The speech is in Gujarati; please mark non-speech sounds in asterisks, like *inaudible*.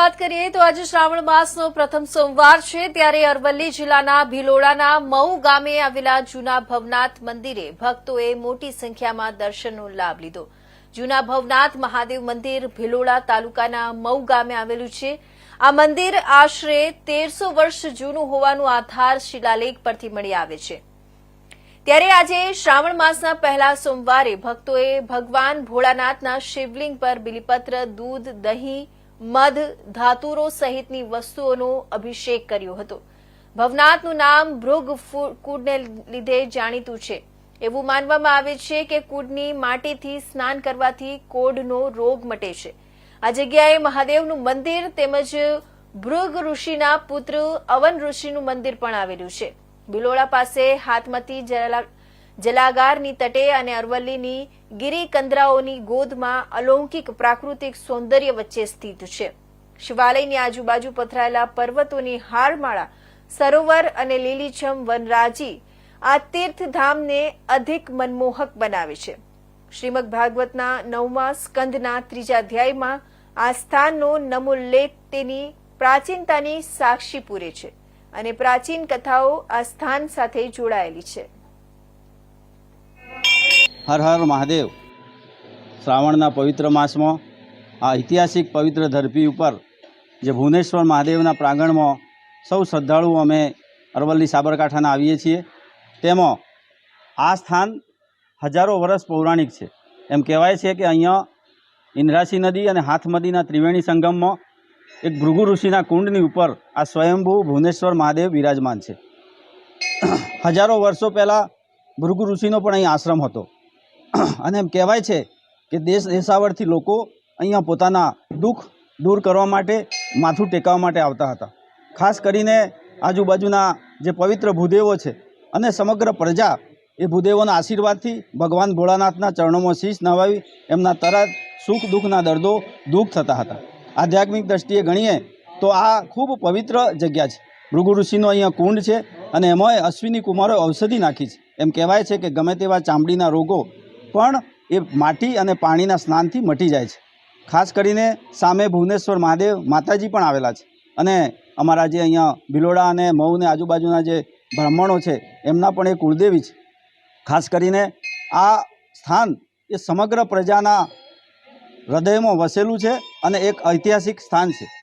વાત કરીએ તો આજે શ્રાવણ માસનો પ્રથમ સોમવાર છે, ત્યારે અરવલ્લી જિલ્લાના ભિલોડાના મઉ ગામે આવેલા જૂના ભવનાથ મંદિરે ભક્તોએ મોટી સંખ્યામાં દર્શનનો લાભ લીધો. જૂના ભવનાથ મહાદેવ મંદિર ભિલોડા તાલુકાના મઉ ગામે આવેલું છે. આ મંદિર આશરે તેરસો વર્ષ જૂનું હોવાનું આધાર શિલાલેખ પરથી મળી આવે છે. ત્યારે આજે શ્રાવણ માસના પહેલા સોમવારે ભક્તોએ ભગવાન ભોળાનાથના શિવલિંગ પર બિલીપત્ર, દૂધ, દહીં મધ, ધાતુરો સહિતની વસ્તુઓનો અભિષેક કર્યો હતો. ભવનાથનું નામ ભૃગ કુડને લીધે જાણીતું છે. એવું માનવામાં આવે છે કે કુડની માટીથી સ્નાન કરવાથી કોઢનો રોગ મટે છે. આ જગ્યાએ મહાદેવનું મંદિર તેમજ ભૃગ ઋષિના પુત્ર અવન ઋષિનું મંદિર પણ આવેલું છે. બિલોડા પાસે હાથમતી જલાગારની તટે અને અરવલ્લીની ગિરિકંદરાઓની ગોદમાં અલૌકિક પ્રાકૃતિક સૌંદર્ય વચ્ચે સ્થિત છે. શિવાલયની આજુબાજુ પથરાયેલા પર્વતોની હારમાળા, સરોવર અને લીલીછમ વનરાજી આ તીર્થધામને અધિક મનમોહક બનાવે છે. શ્રીમદ ભાગવતના નવમા સ્કંદના ત્રીજા અધ્યાયમાં આ સ્થાનનો નમોલ્લેખ તેની પ્રાચીનતાની સાક્ષી પૂરે છે અને પ્રાચીન કથાઓ આ સ્થાન સાથે જોડાયેલી છે. હર હર મહાદેવ. શ્રાવણના પવિત્ર માસમાં આ ઐતિહાસિક પવિત્ર ધરતી ઉપર જે ભુવનેશ્વર મહાદેવના પ્રાંગણમાં સૌ શ્રદ્ધાળુઓ અમે અરવલ્લી સાબરકાંઠાના આવીએ છીએ. તેમાં આ સ્થાન હજારો વર્ષ પૌરાણિક છે. એમ કહેવાય છે કે અહીંયા ઇન્દ્રાસી નદી અને હાથમદીના ત્રિવેણી સંગમમાં એક ભૃગુ ઋષિના કુંડની ઉપર આ સ્વયંભૂ ભુવનેશ્વર મહાદેવ વિરાજમાન છે. હજારો વર્ષો પહેલાં ભૃગુ ઋષિનો પણ અહીં આશ્રમ હતો. *clears throat* અને એમ કહેવાય છે કે દેશ દેશાવરથી લોકો અહીંયા પોતાના દુઃખ દૂર કરવા માટે, માથું ટેકવવા માટે આવતા હતા. ખાસ કરીને આજુબાજુના જે પવિત્ર ભૂદેવો છે અને સમગ્ર પ્રજા એ ભૂદેવોના આશીર્વાદથી ભગવાન ભોળાનાથના ચરણોમાં શીશ નવાવી, એમના તરત સુખ દુઃખના દર્દો દુઃખ થતા હતા. આધ્યાત્મિક દ્રષ્ટિએ ગણીએ તો આ ખૂબ પવિત્ર જગ્યા છે. ભૃગુ ઋષિનો અહીંયા કુંડ છે અને એમાંય અશ્વિની કુમારો ઔષધિ નાખી છે. એમ કહેવાય છે કે ગમે તેવા ચામડીના રોગો પણ એ માટી અને પાણીના સ્નાનથી મટી જાય છે. ખાસ કરીને સામે ભુવનેશ્વર મહાદેવ માતાજી પણ આવેલા છે. અને અમારા જે અહીંયા ભિલોડા અને મઉને આજુબાજુના જે બ્રાહ્મણો છે, એમના પણ એ કુળદેવી છે. ખાસ કરીને આ સ્થાન એ સમગ્ર પ્રજાના હૃદયમાં વસેલું છે અને એક ઐતિહાસિક સ્થાન છે.